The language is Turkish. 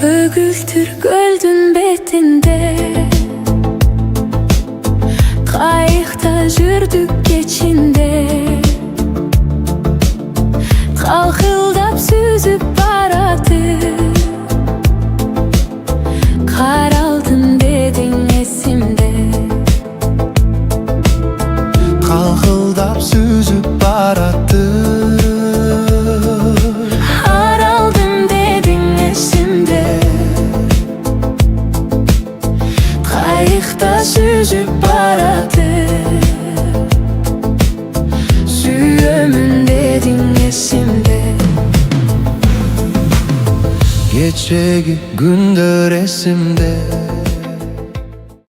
Gögüktür göldün betinde. Kayıkta jürdük geçinde. Kalkıldap süzüp baradı Karaldın dedin esimde. Kalkıldap süzüp Kayıkta süzüp baradı Süyümün dedin esimde Gece gündür esimde